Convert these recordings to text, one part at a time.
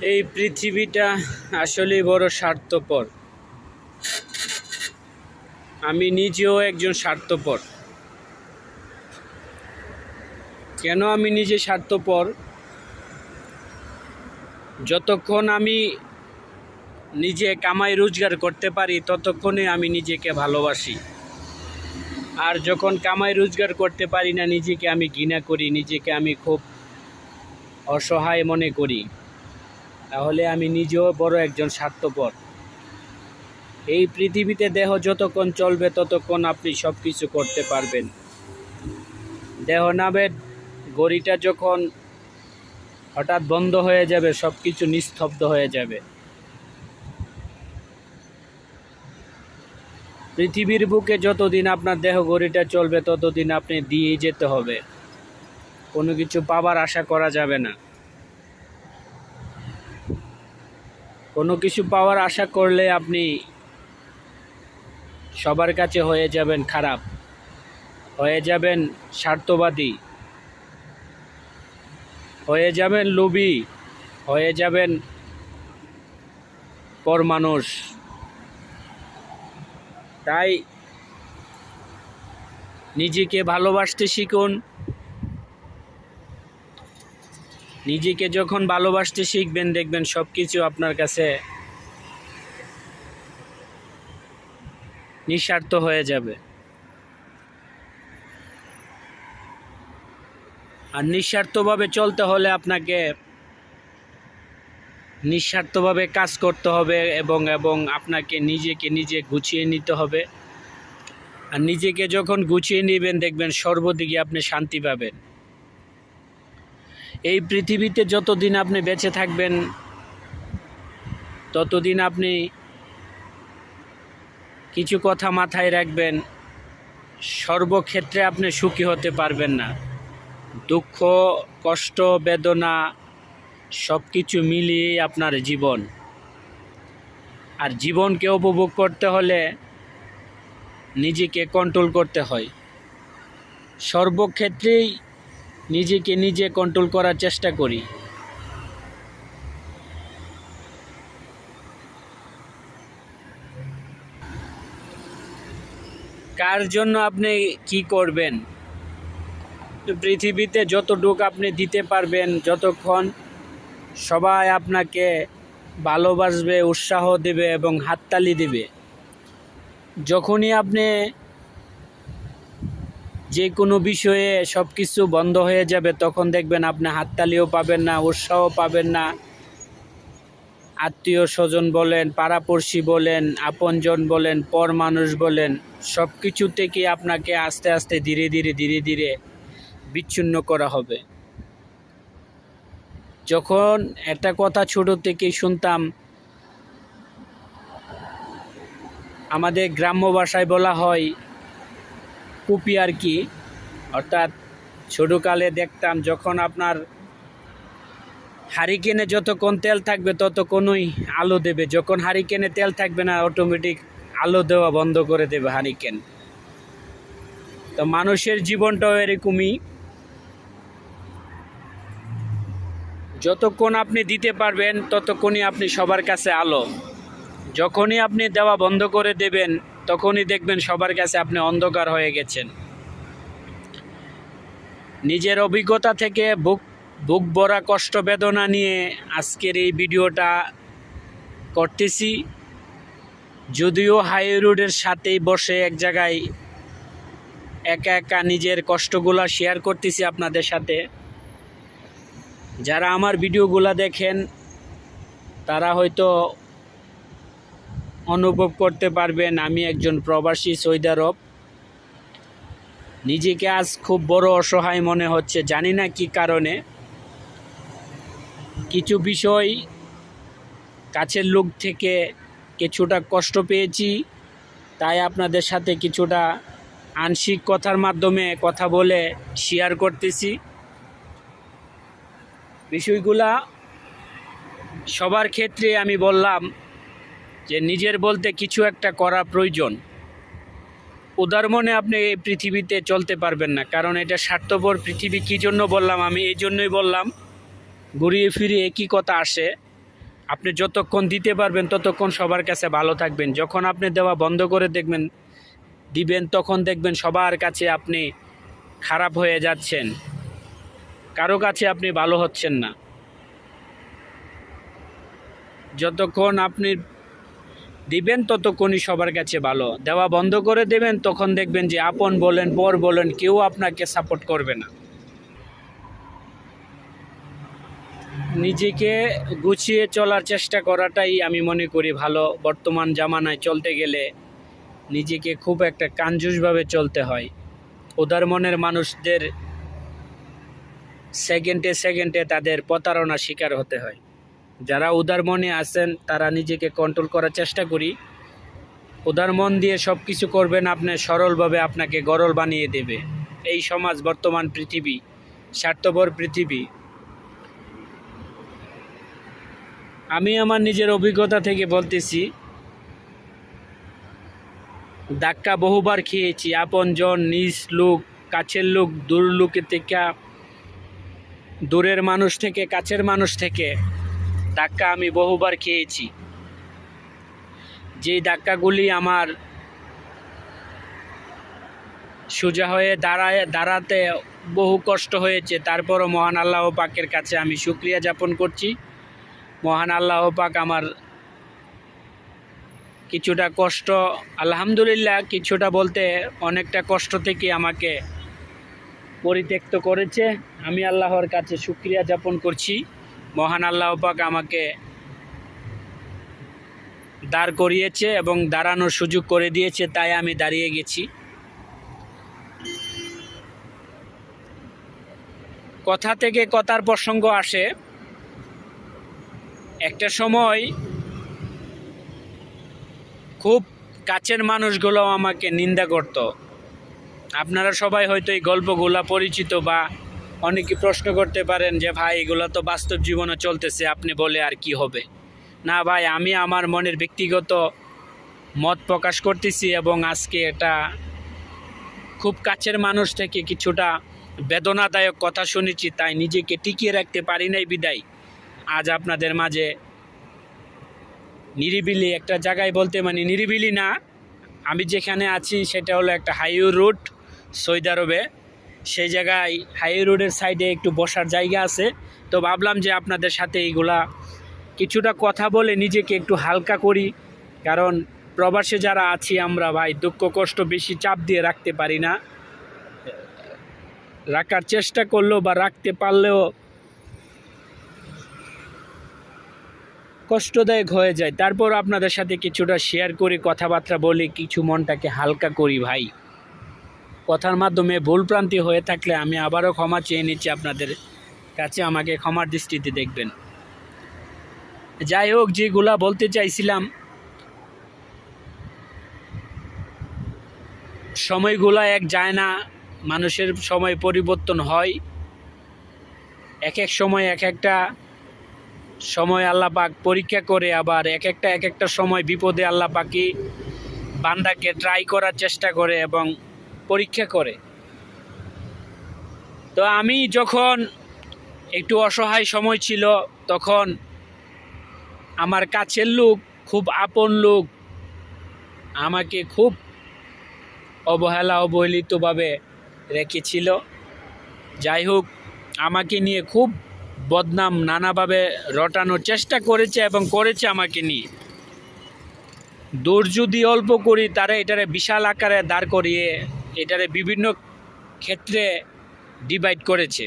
এই পৃথিবীটা আসলেই বড় স্বার্থপর। আমি নিজেও একজন স্বার্থপর। কেন আমি নিজে স্বার্থপর? যতক্ষণ আমি নিজে কামাই রোজগার করতে পারি, ততক্ষণে আমি নিজেকে ভালোবাসি। আর যখন কামাই রোজগার করতে পারি না, নিজেকে আমি ঘৃণা করি, নিজেকে আমি খুব অসহায় মনে করি। তাহলে আমি নিজেও বড় একজন স্বার্থপর। এই পৃথিবীতে দেহ যতক্ষণ চলবে ততক্ষণ আপনি সব কিছু করতে পারবেন। দেহ নামের গড়িটা যখন হঠাৎ বন্ধ হয়ে যাবে সব কিছু নিস্তব্ধ হয়ে যাবে। পৃথিবীর বুকে যতদিন আপনার দেহ গড়িটা চলবে, ততদিন আপনি দিয়েই যেতে হবে। কোনো কিছু পাবার আশা করা যাবে না। কোনো কিছু পাওয়ার আশা করলে আপনি সবার কাছে হয়ে যাবেন খারাপ, হয়ে যাবেন স্বার্থবাদী, হয়ে যাবেন লোভী, হয়ে যাবেন পর মানুষ। তাই নিজেকে ভালোবাসতে শিখুন নিজেকে যখন ভালোবাসতে শিখবেন, দেখবেন সব কিছু আপনার কাছে নিঃস্বার্থ হয়ে যাবে। আর নিঃস্বার্থভাবে চলতে হলে আপনাকে নিঃস্বার্থভাবে কাজ করতে হবে এবং এবং আপনাকে নিজেকে নিজে গুছিয়ে নিতে হবে। আর নিজেকে যখন গুছিয়ে নেবেন, দেখবেন সর্বদিকে আপনি শান্তি পাবেন। এই পৃথিবীতে যতদিন আপনি বেঁচে থাকবেন, ততদিন আপনি কিছু কথা মাথায় রাখবেন, সর্বক্ষেত্রে আপনি সুখী হতে পারবেন না। দুঃখ, কষ্ট, বেদনা সব কিছু মিলিয়ে আপনার জীবন। আর জীবনকে উপভোগ করতে হলে নিজেকে কন্ট্রোল করতে হয়। সর্বক্ষেত্রেই নিজেকে নিজে কন্ট্রোল করার চেষ্টা করি। কার জন্য আপনি কি করবেন? পৃথিবীতে যতটুকু আপনি দিতে পারবেন, যতক্ষণ সবাই আপনাকে ভালোবাসবে, উৎসাহ দেবে এবং হাততালি দেবে। যখনই আপনি যে কোনো বিষয়ে সব কিছু বন্ধ হয়ে যাবে, তখন দেখবেন আপনি হাততালিও পাবেন না, উৎসাহ পাবেন না। আত্মীয় স্বজন বলেন, পাড়াপড়শি বলেন, আপনজন বলেন, পর মানুষ বলেন সব কিছু থেকে আপনাকে আস্তে আস্তে ধীরে ধীরে ধীরে ধীরে বিচ্ছিন্ন করা হবে। যখন একটা কথা ছোট থেকেই শুনতাম, আমাদের গ্রাম্য ভাষায় বলা হয় কুপি আর কি। অর্থাৎ ছোটোকালে দেখতাম যখন আপনার হারিকেনে যতক্ষণ তেল থাকবে ততক্ষণই আলো দেবে। যখন হারিকেনে তেল থাকবে না অটোমেটিক আলো দেওয়া বন্ধ করে দেবে হারিকেন। তো মানুষের জীবনটাও এরকমই। যতক্ষণ আপনি দিতে পারবেন, ততক্ষণই আপনি সবার কাছে আলো। যখনই আপনি দেওয়া বন্ধ করে দেবেন তখনই দেখবেন সবার কাছে আপনি অন্ধকার হয়ে গেছেন। নিজের অভিজ্ঞতা থেকে বুক বুক ভরা কষ্ট বেদনা নিয়ে আজকের এই ভিডিওটা করতেছি। যদিও হাই রোডের সাথেই বসে এক জায়গায় একা একা নিজের কষ্টগুলা শেয়ার করতেছি আপনাদের সাথে। যারা আমার ভিডিওগুলো দেখেন, তারা হয়তো অনুভব করতে পারবেন। আমি একজন প্রবাসী সৌদি আরব নিজেকে আজ খুব বড় অসহায় মনে হচ্ছে, জানি না কি কারণে। কিছু বিষয় কাছের লোক থেকে কিছুটা কষ্ট পেয়েছি, তাই আপনাদের সাথে কিছুটা আংশিক কথার মাধ্যমে কথা বলে শেয়ার করতেছি। বিষয়গুলা সবার ক্ষেত্রে আমি বললাম যে নিজের বলতে কিছু একটা করা প্রয়োজন। উদার মনে আপনি এই পৃথিবীতে চলতে পারবেন না, কারণ এটা স্বার্থপর পৃথিবী। কী জন্য বললাম আমি? এই জন্যই বললাম, ঘুরিয়ে ফিরিয়ে একই কথা আসে। আপনি যতক্ষণ দিতে পারবেন, ততক্ষণ সবার কাছে ভালো থাকবেন। যখন আপনি দেওয়া বন্ধ করে দেখবেন, দিবেন, তখন দেখবেন সবার কাছে আপনি খারাপ হয়ে যাচ্ছেন। কারও কাছে আপনি ভালো হচ্ছেন না। যতক্ষণ আপনি দিবেন ততক্ষণই সবার কাছে ভালো। দেওয়া বন্ধ করে দেবেন, তখন দেখবেন যে আপন বলেন, পর বলেন, কেউ আপনাকে সাপোর্ট করবে না। নিজেকে গুছিয়ে চলার চেষ্টা করাটাই আমি মনে করি ভালো। বর্তমান জামানায় চলতে গেলে নিজেকে খুব একটা কাঞ্জুসভাবে চলতে হয়। উদার মনের মানুষদের সেকেন্ডে সেকেন্ডে তাদের প্রতারণা শিকার হতে হয়। যারা উদার মনে আছেন, তারা নিজেকে কন্ট্রোল করার চেষ্টা করি। উদার মন দিয়ে সব কিছু করবেন, আপনি সরলভাবে আপনাকে গরল বানিয়ে দেবে। এই সমাজ বর্তমান পৃথিবী, স্বার্থপর পৃথিবী। আমি আমার নিজের অভিজ্ঞতা থেকে বলতেছি, ধাক্কা বহুবার খেয়েছি আপনজন নিজ লোক, কাছের লোক, দূর লোকের থেকে, দূরের মানুষ থেকে, কাছের মানুষ থেকে। ধাক্কা আমি বহুবার খেয়েছি। যেই ধাক্কাগুলি আমার সোজা হয়ে দাঁড়ায়, দাঁড়াতে বহু কষ্ট হয়েছে, তারপরও মহান আল্লাহ পাকের কাছে আমি সুক্রিয়া যাপন করছি। মহান আল্লাহ পাক আমার কিছুটা কষ্ট, আলহামদুলিল্লাহ কিছুটা বলতে অনেকটা কষ্ট থেকে আমাকে পরিত্যক্ত করেছে। আমি আল্লাহর কাছে সুক্রিয়া যাপন করছি। মহান আল্লাহ পাক আমাকে দাঁড় করিয়েছে এবং দাঁড়ানোর সুযোগ করে দিয়েছে, তাই আমি দাঁড়িয়ে গেছি। কথা থেকে কথার প্রসঙ্গ আসে, একটা সময় খুব কাছের মানুষগুলো আমাকে নিন্দা করত। আপনারা সবাই হয়তো এই গল্পগুলা পরিচিত বা অনেকে প্রশ্ন করতে পারেন যে, ভাই, এগুলো তো বাস্তব জীবনে চলতেছে, আপনি বলে আর কি হবে? না, ভাই, আমি আমার মনের ব্যক্তিগত মত প্রকাশ করতেছি এবং আজকে এটা খুব কাছের মানুষ থেকে কিছুটা বেদনাদায়ক কথা শুনেছি, তাই নিজেকে টিকিয়ে রাখতে পারি নাই বিদায়। আজ আপনাদের মাঝে নিরিবিলি একটা জায়গায় বলতে মানে নিরিবিলি না, আমি যেখানে আছি সেটা হলো একটা হাইওয়ে রুট সৌদি আরবে সেই জায়গায় হাইওয়ে রোডের সাইডে একটু বসার জায়গা আছে। তো ভাবলাম যে আপনাদের সাথে এইগুলা কিছুটা কথা বলে নিজেকে একটু হালকা করি, কারণ প্রবাসে যারা আছি আমরা ভাই, দুঃখ কষ্ট বেশি চাপ দিয়ে রাখতে পারি না। রাখার চেষ্টা করলেও বা রাখতে পারলেও কষ্টদায়ক হয়ে যায়। তারপর আপনাদের সাথে কিছুটা শেয়ার করি কথাবার্তা বলি কিছু মনটাকে হালকা করি ভাই। কথার মাধ্যমে ভুলপ্রান্তি হয়ে থাকলে আমি আবারও ক্ষমা চেয়ে নিচ্ছি আপনাদের কাছে। আমাকে ক্ষমার দৃষ্টিতে দেখবেন। যাই হোক, যেগুলা বলতে চাইছিলাম, সময়গুলা এক যায় না, মানুষের সময় পরিবর্তন হয়। এক এক সময় এক একটা সময় আল্লাহ পাক পরীক্ষা করে, আবার এক একটা এক একটা সময় বিপদে আল্লাহ পাকি বান্দাকে ট্রাই করার চেষ্টা করে এবং পরীক্ষা করে। তো আমি যখন একটু অসহায় সময় ছিল, তখন আমার কাছের লোক, খুব আপন লোক, আমাকে খুব অবহেলা অবহেলিতভাবে রেখেছিল। যাই হোক, আমাকে নিয়ে খুব বদনাম নানাভাবে রটানোর চেষ্টা করেছে এবং করেছে আমাকে নিয়ে। দূর যদি অল্প করি, তারা এটারে বিশাল আকারে দাঁড় করিয়ে এটারে বিভিন্ন ক্ষেত্রে ডিভাইড করেছে।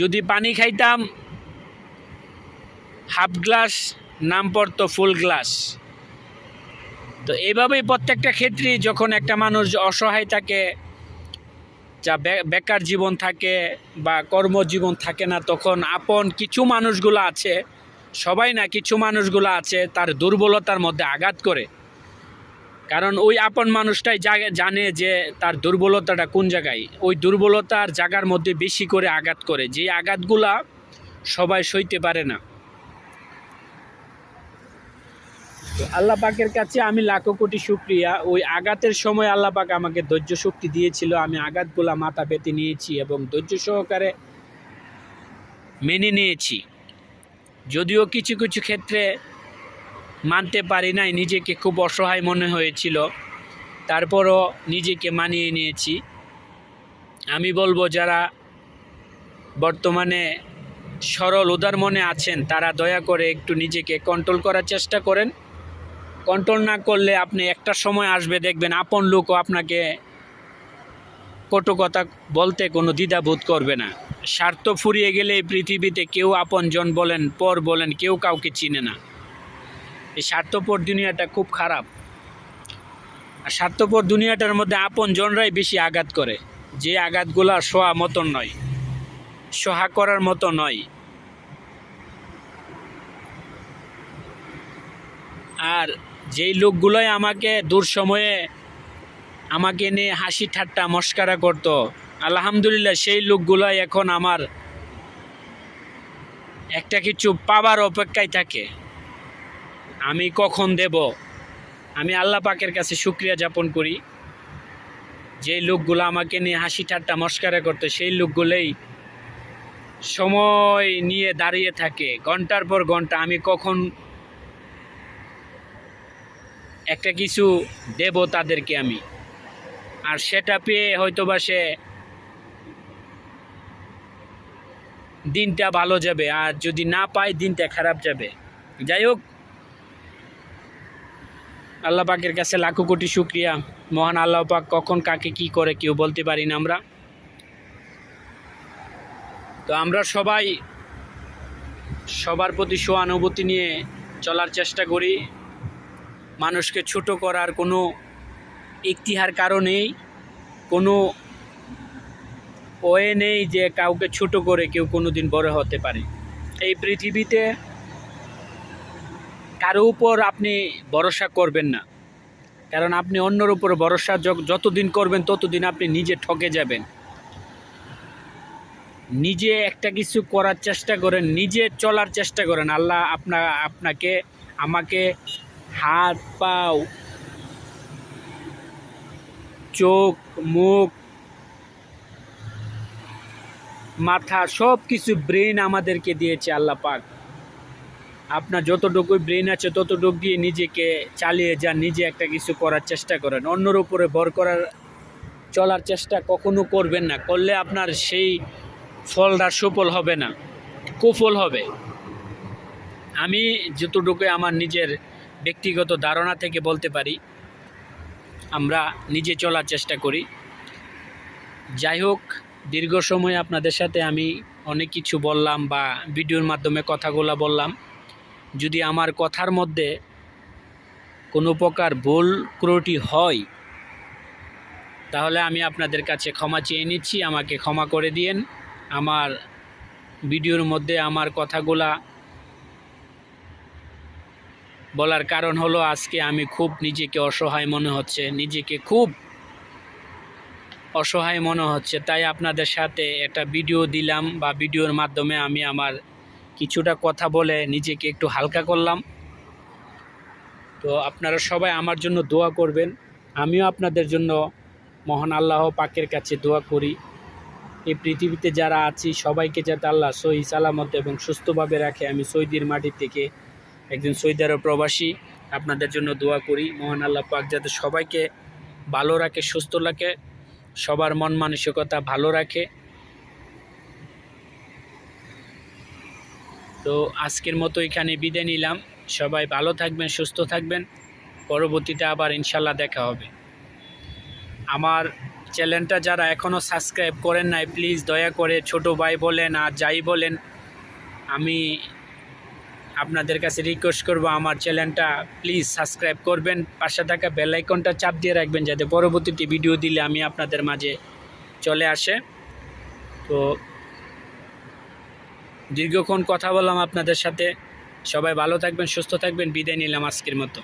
যদি পানি খাইতাম হাফ গ্লাস নাম পড়তো ফুল গ্লাস তো এইভাবেই প্রত্যেকটা ক্ষেত্রে যখন একটা মানুষ অসহায় থাকে, যা বেকার জীবন থাকে বা কর্মজীবন থাকে না, তখন আপন কিছু মানুষগুলো আছে, সবাই না কিছু মানুষগুলো আছে, তার দুর্বলতার মধ্যে আঘাত করে। কারণ ওই আপন মানুষটাই জানে যে তার দুর্বলতাটা কোন জায়গায়। ওই দুর্বলতার জায়গার মধ্যে বেশি করে আঘাত করে। যে আঘাতগুলা সবাই সইতে পারে না। তো আল্লাহ পাকের কাছে আমি লাখো কোটি শুক্রিয়া। ওই আঘাতের সময় আল্লাহ পাক আমাকে ধৈর্য শক্তি দিয়েছিল। আমি আঘাতগুলা মাথা পেতে নিয়েছি এবং ধৈর্য সহকারে মেনে নিয়েছি। যদিও কিছু কিছু ক্ষেত্রে মানতে পারি নাই, নিজেকে খুব অসহায় মনে হয়েছিল। তারপরও নিজেকে মানিয়ে নিয়েছি। আমি বলব, যারা বর্তমানে সরল, উদার মনে আছেন, তারা দয়া করে একটু নিজেকে কন্ট্রোল করার চেষ্টা করেন। কন্ট্রোল না করলে আপনি একটা সময় আসবে, দেখবেন আপন লোকও আপনাকে কটু কথা বলতে কোনো দ্বিধাবোধ করবে না। স্বার্থ ফুরিয়ে গেলে এই পৃথিবীতে কেউ আপনজন বলেন, পর বলেন, কেউ কাউকে চিনে না। এই স্বার্থপর দুনিয়াটা খুব খারাপ। আর স্বার্থপর দুনিয়াটার মধ্যে আপন জনরাই বেশি আঘাত করে। যে আঘাতগুলা শোয়া মতন নয়, সহা করার মতো নয়। আর যেই লোকগুলোই আমাকে দূর সময়ে আমাকে নিয়ে হাসি ঠাট্টা মস্কারা করতো, আলহামদুলিল্লাহ সেই লোকগুলোই এখন আমার একটা কিছু পাবার অপেক্ষায় থাকে। আমি কখন দেব? আমি আল্লাহ পাকের কাছে শুক্রিয়া যাপন করি। যে লোকগুলো আমাকে নিয়ে হাসি ঠাট্টা মস্কারা করতো, সেই লোকগুলোই সময় নিয়ে দাঁড়িয়ে থাকে। ঘণ্টার পর ঘণ্টা আমি কখন একটা কিছু দেব তাদেরকে আমি। আর সেটা পেয়ে হয়তোবা সে দিনটা ভালো যাবে, আর যদি না পায় দিনটা খারাপ যাবে। যাই হোক আল্লাহ পাকের কাছে লাখো কোটি শুক্রিয়া। মহান আল্লাহ পাক কখন কাকে কি করে কেউ বলতে পারি না আমরা। তো আমরা সবাই সবার প্রতি সহানুভূতি নিয়ে চলার চেষ্টা করি। মানুষকে ছোট করার কোনো ইতিহার কারণেই কোনো ওয়ে নেই যে কাউকে ছোট করে কেউ কোনো দিন বড় হতে পারে। এই পৃথিবীতে কারও উপর আপনি ভরসা করবেন না। কারণ আপনি অন্যর উপর ভরসা যতদিন করবেন, ততদিন আপনি নিজে ঠকে যাবেন। নিজে একটা কিছু করার চেষ্টা করেন, নিজে চলার চেষ্টা করেন। আল্লাহ আপনা আপনাকে, আমাকে হাত, পাও, চোখ, মুখ, মাথা সব কিছু ব্রেন আমাদেরকে দিয়েছে আল্লাহ পাক। আপনার যতটুকু ব্রেন আছে ততটুকু দিয়ে নিজেকে চালিয়ে যান, নিজে একটা কিছু করার চেষ্টা করেন। অন্যর উপরে ভর করার, চলার চেষ্টা কখনো করবেন না। করলে আপনার সেই ফলটা সুফল হবে না, কুফল হবে। আমি যতটুকু আমার নিজের ব্যক্তিগত ধারণা থেকে বলতে পারি, আমরা নিজে চলার চেষ্টা করি। যাই হোক, দীর্ঘ সময় আপনাদের সাথে আমি অনেক কিছু বললাম বা ভিডিওর মাধ্যমে কথাগুলো বললাম। যদি আমার কথার মধ্যে কোনো প্রকার ভুল ত্রুটি হয়, তাহলে আমি আপনাদের কাছে ক্ষমা চেয়ে নিচ্ছি। আমাকে ক্ষমা করে দিয়েন। আমার ভিডিওর মধ্যে আমার কথাগুলা বলার কারণ হলো, আজকে আমি খুব নিজেকে অসহায় মনে হচ্ছে। নিজেকে খুব অসহায় মনে হচ্ছে। তাই আপনাদের সাথে একটা ভিডিও দিলাম বা ভিডিওর মাধ্যমে আমি আমার কিছুটা কথা বলে নিজেকে একটু হালকা করলাম। তো আপনারা সবাই আমার জন্য দোয়া করবেন। আমিও আপনাদের জন্য মহান আল্লাহ পাকের কাছে দোয়া করি। এই পৃথিবীতে যারা আছি, সবাইকে যাতে আল্লাহ সহি সালামত এবং সুস্থভাবে রাখে। আমি সৌদির মাটি থেকে একজন সৌদি আরব প্রবাসী, আপনাদের জন্য দোয়া করি। মহান আল্লাহ পাক যাতে সবাইকে ভালো রাখে, সুস্থ রাখে, সবার মন মানসিকতা ভালো রাখে। তো আজকের মতো এখানে বিদায় নিলাম। সবাই ভালো থাকবেন, সুস্থ থাকবেন। পরবর্তীতে আবার ইনশাল্লাহ দেখা হবে। আমার চ্যানেলটা যারা এখনও সাবস্ক্রাইব করেন নাই, প্লিজ দয়া করে ছোট ভাই বলেন আর যাই বলেন, আমি আপনাদের কাছে রিকোয়েস্ট করব আমার চ্যানেলটা প্লিজ সাবস্ক্রাইব করবেন। পাশে থাকা বেল আইকনটা চাপ দিয়ে রাখবেন যাতে পরবর্তীতে ভিডিও দিলে আমি আপনাদের মাঝে চলে আসে। তো দীর্ঘক্ষণ কথা বললাম আপনাদের সাথে। সবাই ভালো থাকবেন সুস্থ থাকবেন। বিদায় নিলাম আজকের মতো।